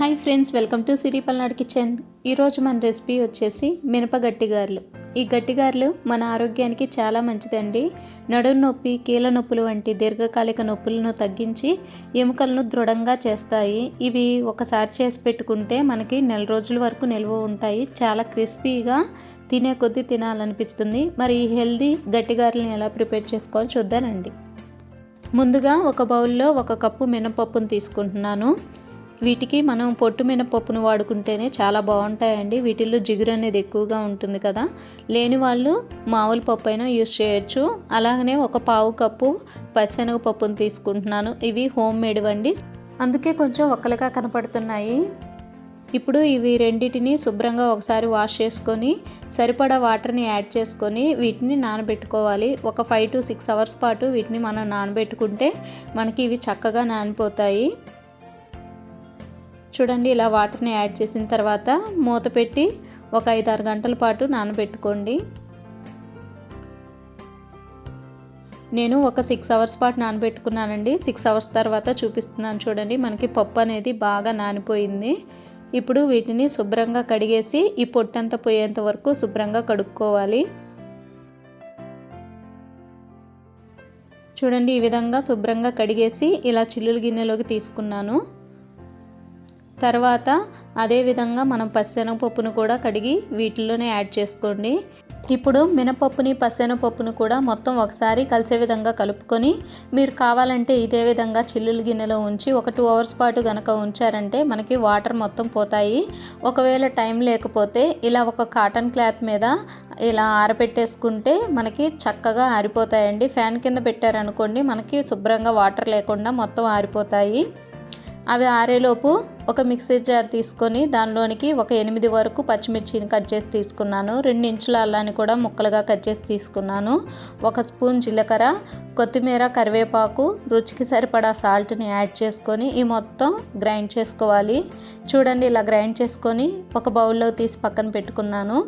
Hi friends welcome to Siri Palnadu kitchen. ఈరోజు మన recipe వచ్చేసి మినప గట్టిగారలు. ఈ గట్టిగారలు మన ఆరోగ్యానికి చాలా మంచిదండి. నడుము నొప్పి కీళ్ళ నొప్పులు వంటి దీర్ఘకాలిక నొప్పులను తగ్గించి ఎముకలను దృఢంగా చేస్తాయి. ఇవి ఒకసారి చేసి పెట్టుకుంటే మనకి నెల రోజుల వరకు నిల్వ ఉంటాయి. చాలా క్రిస్పీగా తినే కొద్దీ తినాలనిపిస్తుంది. మరి ఈ హెల్దీ గట్టిగారులను ఎలా ప్రిపేర్ చేసుకోవాలో చూద్దానండి. ముందుగా ఒక బౌల్లో ఒక కప్పు మినపప్పును తీసుకుంటున్నాను. వీటికి మనం పొట్టు మినపప్పును వాడుకుంటేనే చాలా బాగుంటాయండి. వీటిల్లో జిగురు అనేది ఎక్కువగా ఉంటుంది కదా. లేని వాళ్ళు మామూలు పప్పు అయినా యూస్ చేయొచ్చు. అలాగనే ఒక పావు కప్పు పచ్చెనగపప్పును తీసుకుంటున్నాను. ఇవి హోమ్ మేడ్ అండి అందుకే కొంచెం ఒక్కలుగా కనపడుతున్నాయి. ఇప్పుడు ఇవి రెండింటిని శుభ్రంగా ఒకసారి వాష్ చేసుకొని సరిపడా వాటర్ని యాడ్ చేసుకొని వీటిని నానబెట్టుకోవాలి. ఒక ఫైవ్ టు సిక్స్ అవర్స్ పాటు వీటిని మనం నానబెట్టుకుంటే మనకి ఇవి చక్కగా నానిపోతాయి. చూడండి ఇలా వాటర్ని యాడ్ చేసిన తర్వాత మూత పెట్టి ఒక ఐదు ఆరు గంటల పాటు నానబెట్టుకోండి. నేను ఒక సిక్స్ అవర్స్ పాటు నానబెట్టుకున్నానండి. సిక్స్ అవర్స్ తర్వాత చూపిస్తున్నాను చూడండి మనకి పప్పు అనేది బాగా నానిపోయింది. ఇప్పుడు వీటిని శుభ్రంగా కడిగేసి ఈ పొట్టంతా పోయేంత వరకు శుభ్రంగా కడుక్కోవాలి. చూడండి ఈ విధంగా శుభ్రంగా కడిగేసి ఇలా చిల్లులు గిన్నెలోకి తీసుకున్నాను. తర్వాత అదేవిధంగా మనం పప్పును కూడా కడిగి వీటిలోనే యాడ్ చేసుకోండి. ఇప్పుడు మినపప్పుని పచ్చెనపప్పును కూడా మొత్తం ఒకసారి కలిసే విధంగా కలుపుకొని మీరు కావాలంటే ఇదే విధంగా చిల్లులు గిన్నెలో ఉంచి ఒక టూ అవర్స్ పాటు కనుక ఉంచారంటే మనకి వాటర్ మొత్తం పోతాయి. ఒకవేళ టైం లేకపోతే ఇలా ఒక కాటన్ క్లాత్ మీద ఇలా ఆరబెట్టేసుకుంటే మనకి చక్కగా ఆరిపోతాయండి. ఫ్యాన్ కింద పెట్టారనుకోండి మనకి శుభ్రంగా వాటర్ లేకుండా మొత్తం ఆరిపోతాయి. అవి ఆరేలోపు ఒక మిక్సీ జార్ తీసుకొని దానిలోనికి ఒక ఎనిమిది వరకు పచ్చిమిర్చిని కట్ చేసి తీసుకున్నాను. రెండు ఇంచుల అల్లాన్ని కూడా ముక్కలుగా కట్ చేసి తీసుకున్నాను. ఒక స్పూన్ జీలకర్ర కొత్తిమీర కరివేపాకు రుచికి సరిపడా సాల్ట్ని యాడ్ చేసుకొని ఈ మొత్తం గ్రైండ్ చేసుకోవాలి. చూడండి ఇలా గ్రైండ్ చేసుకొని ఒక బౌల్లో తీసి పక్కన పెట్టుకున్నాను.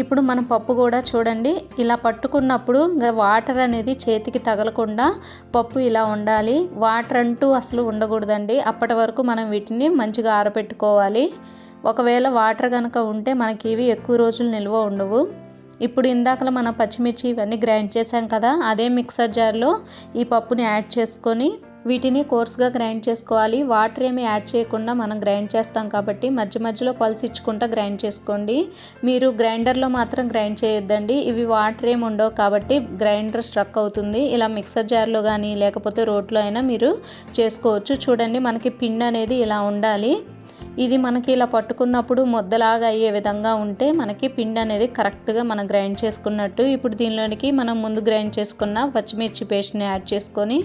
ఇప్పుడు మన పప్పు కూడా చూడండి. ఇలా పట్టుకున్నప్పుడు వాటర్ అనేది చేతికి తగలకుండా పప్పు ఇలా ఉండాలి. వాటర్ అంటూ అసలు ఉండకూడదండి. అప్పటి వరకు మనం వీటిని మంచిగా ఆరబెట్టుకోవాలి. ఒకవేళ వాటర్ కనుక ఉంటే మనకి ఇవి ఎక్కువ రోజులు నిల్వ ఉండవు. ఇప్పుడు ఇందాకలో మనం పచ్చిమిర్చి ఇవన్నీ గ్రైండ్ చేసాం కదా అదే మిక్సర్ జార్లో ఈ పప్పుని యాడ్ చేసుకొని వీటిని కోర్స్గా గ్రైండ్ చేసుకోవాలి. వాటర్ ఏమి యాడ్ చేయకుండా మనం గ్రైండ్ చేస్తాం కాబట్టి మధ్య మధ్యలో పల్సిచ్చుకుంటా గ్రైండ్ చేసుకోండి. మీరు గ్రైండర్లో మాత్రం గ్రైండ్ చేయొద్దండి. ఇవి వాటర్ ఏమి ఉండవు కాబట్టి గ్రైండర్ స్ట్రక్ అవుతుంది. ఇలా మిక్సర్ జార్లో కానీ లేకపోతే రోట్లో అయినా మీరు చేసుకోవచ్చు. చూడండి మనకి పిండి అనేది ఇలా ఉండాలి. ఇది మనకి ఇలా పట్టుకున్నప్పుడు ముద్దలాగా అయ్యే విధంగా ఉంటే మనకి పిండి అనేది కరెక్ట్గా మనం గ్రైండ్ చేసుకున్నట్టు. ఇప్పుడు దీనిలోనికి మనం ముందు గ్రైండ్ చేసుకున్న పచ్చిమిర్చి పేస్ట్ని యాడ్ చేసుకొని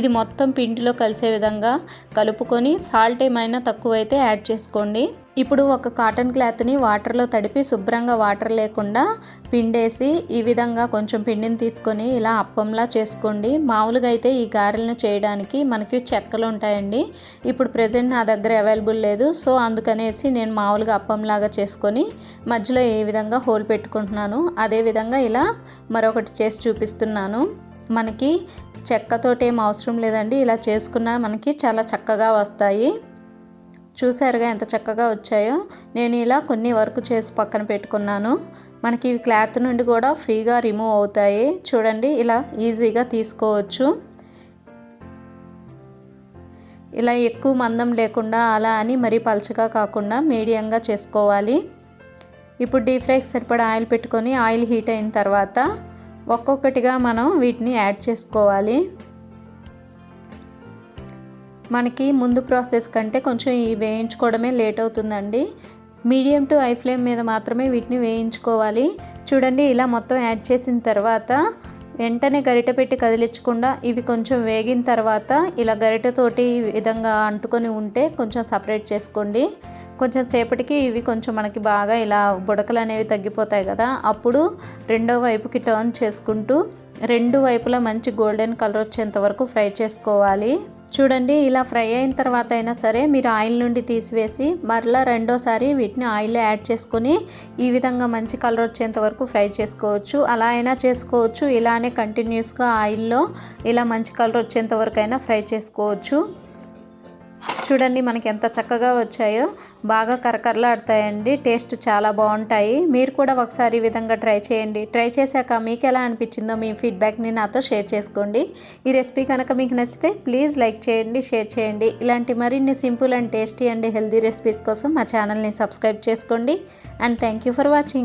ఇది మొత్తం పిండిలో కలిసే విధంగా కలుపుకొని సాల్ట్ ఏమైనా తక్కువైతే యాడ్ చేసుకోండి. ఇప్పుడు ఒక కాటన్ క్లాత్ని వాటర్లో తడిపి శుభ్రంగా వాటర్ లేకుండా పిండేసి ఈ విధంగా కొంచెం పిండిని తీసుకొని ఇలా అప్పంలా చేసుకోండి. మామూలుగా అయితే ఈ గారెలను చేయడానికి మనకి చెక్కలు ఉంటాయండి. ఇప్పుడు ప్రజెంట్ నా దగ్గర అవైలబుల్ లేదు. సో అందుకనేసి నేను మామూలుగా అప్పంలాగా చేసుకొని మధ్యలో ఏ విధంగా హోల్ పెట్టుకుంటున్నాను. అదేవిధంగా ఇలా మరొకటి చేసి చూపిస్తున్నాను. మనకి చెక్కతోటి ఏం అవసరం లేదండి. ఇలా చేసుకున్న మనకి చాలా చక్కగా వస్తాయి. చూసారుగా ఎంత చక్కగా వచ్చాయో. నేను ఇలా కొన్ని వర్క్ చేసి పక్కన పెట్టుకున్నాను. మనకి ఇవి క్లాత్ నుండి కూడా ఫ్రీగా రిమూవ్ అవుతాయి. చూడండి ఇలా ఈజీగా తీసుకోవచ్చు. ఇలా ఎక్కువ మందం లేకుండా అలా అని మరీ పలచగా కాకుండా మీడియంగా చేసుకోవాలి. ఇప్పుడు డీప్ ఫ్రైకి సరిపడా ఆయిల్ పెట్టుకొని ఆయిల్ హీట్ అయిన తర్వాత ఒక్కొక్కటిగా మనం వీటిని యాడ్ చేసుకోవాలి. మనకి ముందు ప్రాసెస్ కంటే కొంచెం ఈ వేయించుకోవడమే లేట్ అవుతుందండి. మీడియం టు హై ఫ్లేమ్ మీద మాత్రమే వీటిని వేయించుకోవాలి. చూడండి ఇలా మొత్తం యాడ్ చేసిన తర్వాత వెంటనే గరిటె పెట్టి కదిలించకుండా ఇవి కొంచెం వేగిన తర్వాత ఇలా గరిటతోటి ఈ విధంగా అంటుకొని ఉంటే కొంచెం సపరేట్ చేసుకోండి. కొంచెం సేపటికి ఇవి కొంచెం మనకి బాగా ఇలా బుడకలు అనేవి తగ్గిపోతాయి కదా అప్పుడు రెండో వైపుకి టర్న్ చేసుకుంటూ రెండు వైపులా మంచి గోల్డెన్ కలర్ వచ్చేంత వరకు ఫ్రై చేసుకోవాలి. చూడండి ఇలా ఫ్రై అయిన తర్వాత అయినా సరే మీరు ఆయిల్ నుండి తీసివేసి మరలా రెండోసారి వీటిని ఆయిల్లో యాడ్ చేసుకొని ఈ విధంగా మంచి కలర్ వచ్చేంత వరకు ఫ్రై చేసుకోవచ్చు. అలా అయినా చేసుకోవచ్చు. ఇలానే కంటిన్యూస్గా ఆయిల్లో ఇలా మంచి కలర్ వచ్చేంత వరకు అయినా ఫ్రై చేసుకోవచ్చు. చూడండి మనకి ఎంత చక్కగా వచ్చాయో. బాగా కరకరలాడతాయండి. టేస్ట్ చాలా బాగుంటాయి. మీరు కూడా ఒకసారి ఈ విధంగా ట్రై చేయండి. ట్రై చేశాక మీకు ఎలా అనిపించిందో మీ ఫీడ్బ్యాక్ని నాతో షేర్ చేసుకోండి. ఈ రెసిపీ కనుక మీకు నచ్చితే ప్లీజ్ లైక్ చేయండి షేర్ చేయండి. ఇలాంటి మరిన్ని simple and tasty and healthy recipes కోసం మా ఛానల్ని సబ్స్క్రైబ్ చేసుకోండి. And thank you for watching.